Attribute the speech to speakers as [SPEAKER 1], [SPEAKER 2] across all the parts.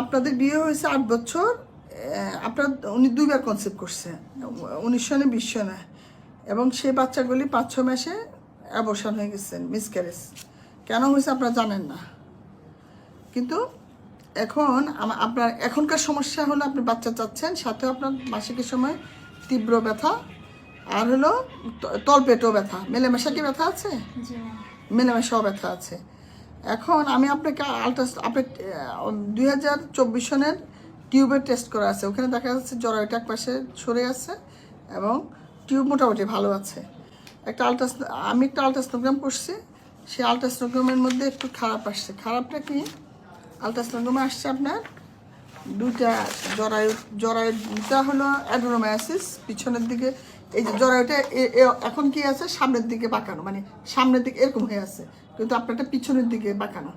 [SPEAKER 1] আপনাদের বিয়ে হয়েছে আট বছর আপনার উনি দুইবার কনসেপ্ট করছে উনিশ সনে বিশ সনে এবং সেই বাচ্চাগুলি পাঁচ ছ মাসে অ্যাবর্শন হয়ে গেছেন মিসক্যারেজ কেন হয়েছে আপনারা জানেন না। কিন্তু এখন আপনার এখনকার সমস্যা হলো আপনি বাচ্চা চাচ্ছেন সাথে আপনার মাসিকের সময় তীব্র ব্যথা আর হলো তলপেটও ব্যথা। মেলেমেশা কি ব্যথা আছে? মেলামেশাও ব্যথা আছে। এখন আমি আপনাকে আলট্রাস আপনি দুই হাজার চব্বিশ সনের টিউবের টেস্ট করা আছে। ওখানে দেখা যাচ্ছে জরায়ুটা এক পাশে সরে আছে এবং টিউব মোটামুটি ভালো আছে। একটা আলট্রাস আমি একটা আলট্রাসনোগ্রাম করছি। সেই আলট্রাসনোগ্রামের মধ্যে একটু খারাপ আসছে। খারাপটা কি? আলট্রাসনোগ্রামে আসছে আপনার দুইটা জরায়ু জরায়ুটা হলো অ্যাড্রোমায়াসিস পিছনের দিকে, এই যে জরায়ুটা এখন কি আছে? সামনের দিকে বাঁকানো মানে সামনের দিকে এরকম হয়ে আছে, কিন্তু আপনারটা পিছনের দিকে বাঁকানো।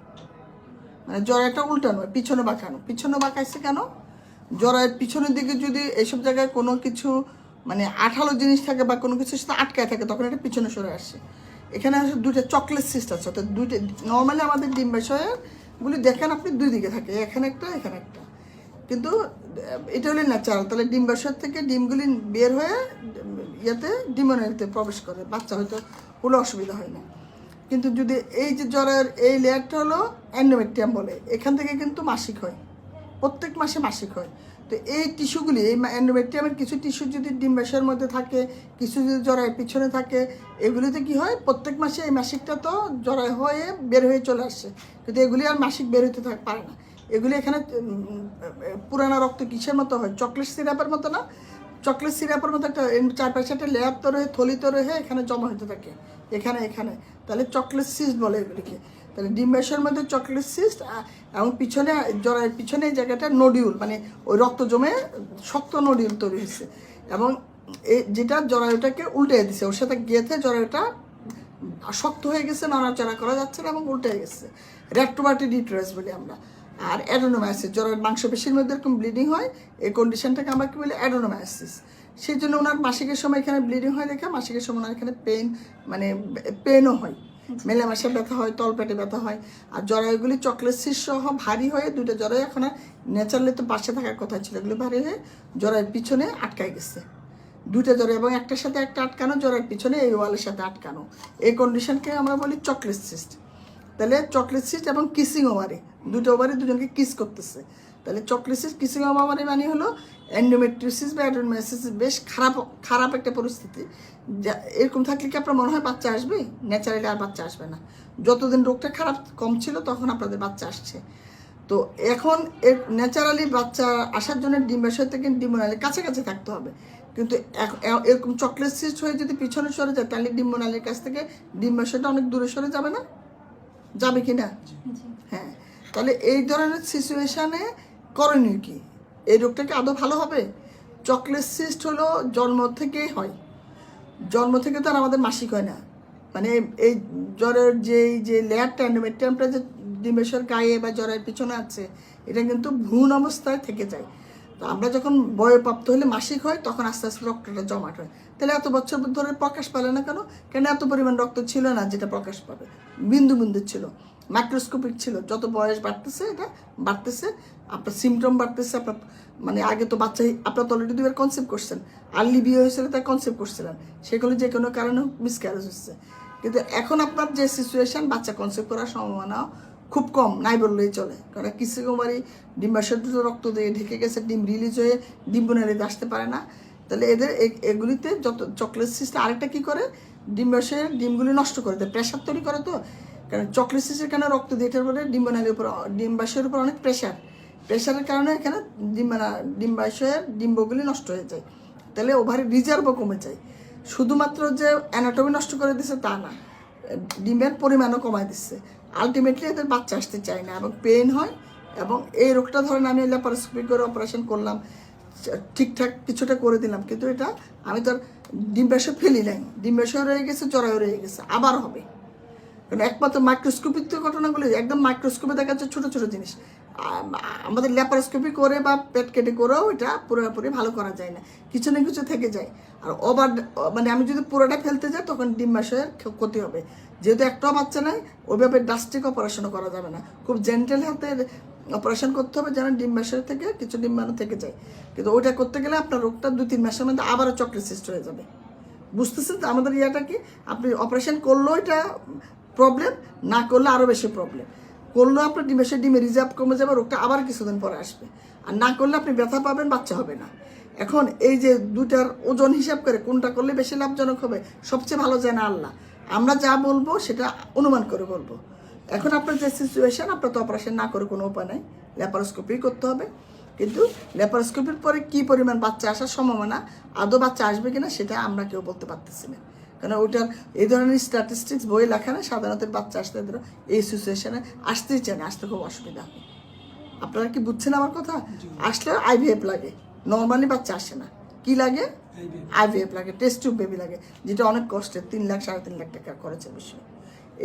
[SPEAKER 1] মানে জরায়ুটা উল্টানো, পিছনে বাঁকানো। পিছনে বাঁকাইছে কেন? জরায়ের পিছনের দিকে যদি এইসব জায়গায় কোনো কিছু মানে আঠালো জিনিস থাকে বা কোনো কিছু সাথে আটকায় থাকে, তখন এটা পিছনে সরে আসে। এখানে আসে দুইটা চকলেট সিস্ট আছে, অর্থাৎ দুইটা নর্মালি আমাদের ডিম্বাশয়ের গুলি দেখেন আপনি দুই দিকে থাকে, এখানে একটা এখানে একটা। কিন্তু, এটা হলো ন্যাচারাল তাহলে ডিম্বাশয় থেকে ডিমগুলি বের হয়ে, ইয়েতে ডিমোনারিতে প্রবেশ করে। বাচ্চা হয়তো কোনো অসুবিধা হয় না। কিন্তু যদি এই যে জ্বরের এই লেয়ারটা হলো অ্যান্ডোমেট্রিয়াম বলে, এখান থেকে কিন্তু মাসিক হয়। প্রত্যেক মাসে মাসিক হয়। তো এই টিস্যুগুলি, এই অ্যান্ডোমেট্রিয়ামের কিছু টিস্যু যদি ডিম্বাশয়ের মধ্যে থাকে, কিছু যদি জরায়ের পিছনে থাকে, এগুলিতে কি হয়? প্রত্যেক মাসে এই মাসিকটা তো জরায় হয়ে বের হয়ে চলে আসছে। কিন্তু এগুলি আর মাসিক বের হতে পারে না। এগুলি এখানে পুরানা রক্ত কিসের মতো হয়? চকলেট সিরাপের মতো না? চকলেট সিরাপের মতো একটা চারপাশে একটা লেয়ার তো রয়ে থলি তৈরি হয়ে এখানে জমা হতে থাকে। এখানে এখানে। তাহলে চকলেট সিস্ট বলে এগুলিকে। তাহলে ডিম্বাশয়ের মধ্যে চকলেট সিস্ট এবং পিছনে, জরায়ের পিছনে এই জায়গাটা নডিউল মানে ওই রক্ত জমে শক্ত নডিউল তৈরি হয়েছে। এবং এই যেটা জরায়ুটাকে উল্টে দিছে, ওর সাথে গেঁথে জরায়ুটা শক্ত হয়ে গেছে, নড়াচড়া করা যাচ্ছে না এবং উল্টে গেছে। র্যাক্টোবার্টি ডিট্রেস বলি আমরা। আর অ্যাডোনোমায়াসিস জ্বরের মাংসপেশির মধ্যে এরকম ব্লিডিং হয়, এই কন্ডিশনটাকে আমরা কী বলি অ্যাডোনোমায়াসিস সেই জন্য ওনার মাসিকের সময় এখানে ব্লিডিং হয় দেখে, মাসিকের সময় ওনার এখানে পেন মানে পেনও হয়। মেলামেশা ব্যথা হয়, তলপেটে ব্যথা হয়। আর জরায়ুগুলি চকলেট সহ ভারী হয়ে দুটো জরায়ু এখন আর ন্যাচারালি তো পাশে থাকার কথা ছিল, এগুলো ভারী হয়ে জরায়ের পিছনে আটকায় গেছে। দুইটা জ্বর এবং একটার সাথে একটা আটকানো জ্বরের পিছনে এই ওয়ালের সাথে আটকানো। এই কন্ডিশনকে আমরা বলি চকলেট সিস্ট তাহলে চকলেট সিস্ট এবং কিসিং ওভারি দুটো ওভারি দুজনকে কিস করতেছে। তাহলে চকলেট সিস্ট কিসিং ওভারি মানে হলো অ্যান্ডোমেট্রিসিস বা অ্যাডোমেসিস বেশ খারাপ খারাপ একটা পরিস্থিতি। যা, এরকম থাকলে কি আপনার মনে হয় বাচ্চা আসবে? ন্যাচারালি আর বাচ্চা আসবে না। যতদিন রোগটা খারাপ, কম ছিল, তখন আপনাদের বাচ্চা আসছে। তো এখন এর ন্যাচারালি বাচ্চা আসার জন্য ডিম্বাশয় থেকে ডিম্বনালির কাছাকাছি থাকতে হবে। কিন্তু এরকম চকলেট সিস্ট হয়ে যদি পিছনে সরে যায়, তাহলে ডিম্বনালির কাছ থেকে ডিম্বাশয়টা অনেক দূরে সরে যাবে না? যাবে কি না হ্যাঁ। তাহলে এই ধরনের সিচুয়েশানে করণীয় কি? এই রোগটা কি আদৌ ভালো হবে? চকলেট সিস্ট হলো জন্ম থেকেই হয়। জন্ম থেকে তো আর আমাদের মাসিক হয় না। মানে এই জ্বরের যে যে লেয়ারটা অ্যান্ডোমেট্রিয়ামটা যে ডিমেশ্বর গায়ে বা জ্বরের পিছনে আছে এটা কিন্তু ভ্রূণ অবস্থায় থেকে যায়। তো আমরা যখন বয়প্রাপ্ত হলে মাসিক হয়, তখন আস্তে আস্তে রক্তটা জমাট হয়। তাহলে এত বছর ধরে প্রকাশ পেলে না কেন? কেন এত পরিমাণ রক্ত ছিল না যেটা প্রকাশ পাবে? বিন্দু বিন্দু ছিল মাইক্রোস্কোপিক ছিল। যত বয়স বাড়তেছে, এটা বাড়তেছে, আপনার সিমটম বাড়তেছে, আপনার মানে আগে তো বাচ্চা আপনার তো অলরেডি দুবার কনসেপ্ট করছেন আর্লি বিয়ে হয়েছিল তাই কনসেপ্ট করছিলেন সেগুলো যে কোনো কারণে মিসক্যারেজ হচ্ছে। কিন্তু এখন আপনার যে সিচুয়েশন বাচ্চা কনসেপ্ট করার সম্ভাবনা খুব কম, নাই বললেই চলে। কারণ কিছু কুমারী ডিম্বাশয় রক্ত দিয়ে ঢেকে গেছে, ডিম রিলিজ হয়ে ডিম বুনারিতে আসতে পারে না। তাহলে এদের এগুলিতে যত চকলেট সিস্টেম আরেকটা কি করে? ডিম্বাশয়ের ডিমগুলি নষ্ট করে দেয় প্রেশার তৈরি করে তো। কারণ চকলেট সিস্টের কারণে রক্ত দিয়ে এটার পরে ডিম্বনালির উপর ডিম্বাশয়ের উপর অনেক প্রেশার প্রেশারের কারণে এখানে ডিম্বানা ডিম্বাশয়ের ডিম্বগুলি নষ্ট হয়ে যায়। তাহলে ওভারে রিজার্ভও কমে যায়। শুধুমাত্র যে অ্যানাটমি নষ্ট করে দিচ্ছে তা না। ডিমের পরিমাণও কমায় দিচ্ছে। আলটিমেটলি এদের বাচ্চা আসতে চায় না এবং পেন হয় এবং এই রোগটা ধরেন আমি ল্যাপারোস্কোপিক করে অপারেশন করলাম, ঠিকঠাক কিছুটা করে দিলাম, কিন্তু এটা আমি তো আর ডিম্বাসে ফেলি নাই। ডিম্বাশয় রয়ে গেছে জরায়ু রয়ে গেছে, আবার হবে। কারণ একমাত্র মাইক্রোস্কোপিক তো ঘটনাগুলো, একদম মাইক্রোস্কোপে দেখা যাচ্ছে ছোটো ছোটো জিনিস। আমাদের ল্যাপারোস্কোপি করে বা পেট কেটে করেও এটা পুরোপুরি ভালো করা যায় না। কিছু না কিছু থেকে যায়। আর ওভার মানে আমি যদি পুরোটা ফেলতে যাই, তখন ডিম্বাশয়ের ক্ষ- ক্ষতি হবে। যেহেতু একটাও বাচ্চা নাই, ওইভাবে ডাস্টিক অপারেশনও করা যাবে না। খুব জেন্টেল হাতে অপারেশন করতে হবে যেন ডিম্বাশয় থেকে, কিছু ডিম্বাণু থেকে যায়। কিন্তু ওইটা করতে গেলে আপনার রোগটা দু তিন মাসের মধ্যে আবারও চক্রের সৃষ্টি হয়ে যাবে। বুঝতেছেন তো আমাদের ইয়াটা কি? আপনি অপারেশন করলেও এটা প্রবলেম না করলে আরও বেশি প্রবলেম করলেও আপনার ডিমের ডিমে রিজার্ভ কমে যাবে, রোগটা আবার কিছুদিন পরে আসবে। আর না করলে আপনি ব্যথা পাবেন, বাচ্চা হবে না। এখন এই যে দুটার ওজন হিসাব করে কোনটা করলে বেশি লাভজনক হবে, সবচেয়ে ভালো জানা আল্লাহ। আমরা যা বলব, সেটা অনুমান করে বলব। এখন আপনার যে সিচুয়েশান আপনার তো অপারেশন না করে কোনো উপায় নাই। ল্যাপারোস্কোপি করতে হবে। কিন্তু ল্যাপারোস্কোপির পরে কি পরিমাণ বাচ্চা আসার সম্ভাবনা, আদৌ বাচ্চা আসবে কিনা, সেটা আমরা কেউ বলতে পারতেছি না। কারণ ওইটার এই ধরনের স্ট্যাটিস্টিক্স বই লেখা না সাধারণত বাচ্চা আসতে ধরো এই সিচুয়েশনে আসতেই চায় না আসতে খুব অসুবিধা হয়। আপনারা কি বুঝছেন আমার কথা? আসলে আইভিএফ লাগে। নর্মালি বাচ্চা আসে না। কি লাগে? আইভিএফ লাগে টেস্ট টিউব বেবি লাগে যেটা অনেক কষ্টের তিন লাখ সাড়ে তিন লাখ টাকা খরচের বিষয়।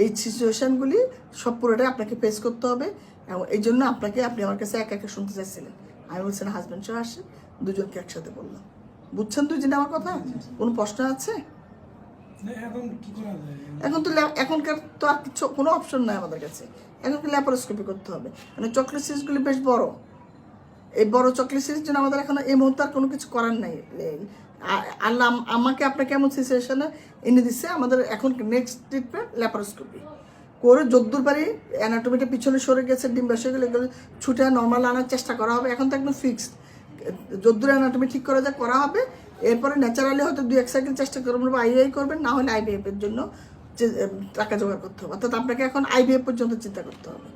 [SPEAKER 1] এই সিচুয়েশানগুলি সব পুরোটাই আপনাকে ফেস করতে হবে এবং এই জন্য আপনাকে আপনি আমার কাছে একা একা শুনতে চাইছিলেন। আমি বলছেন হাজব্যান্ড সহ আসেন। দুজনকে একসাথে বললাম। বুঝছেন দুজনে আমার কথা? কোনো প্রশ্ন আছে?
[SPEAKER 2] এখন
[SPEAKER 1] তো এখনকার তো আর কিছু কোনো অপশন নাই আমাদের কাছে। এখন ল্যাপারোস্কোপি করতে হবে। মানে চকলেট সিরিজগুলি বেশ বড়। এই বড় চকলেট সিরিজ জন্য আমাদের এখন এই মুহূর্তে আর কোনো কিছু করার নাই। আল্লাহ আমাকে আপনাকে এমন সিচুয়েশনে এনে দিচ্ছে আমাদের এখন নেক্সট ট্রিটমেন্ট ল্যাপারোস্কোপি করে যদ্দূর পারি অ্যানাটমিটা পিছনে সরে গেছে ডিম্বাশয়গুলো এগুলো ছুটে নর্মাল আনার চেষ্টা করা হবে। এখন তো একদম ফিক্সড যদ্দূর অ্যানাটমি ঠিক করা যায়, করা হবে। এরপরে ন্যাচারালি হয়তো দু এক সাইকেল চেষ্টা করবেন বা আইআই করবেন, না হলে আইবিএফ এর জন্য টাকা জোগাড় করতে হবে। অর্থাৎ আপনাকে এখন আইবিএফ পর্যন্ত চিন্তা করতে হবে।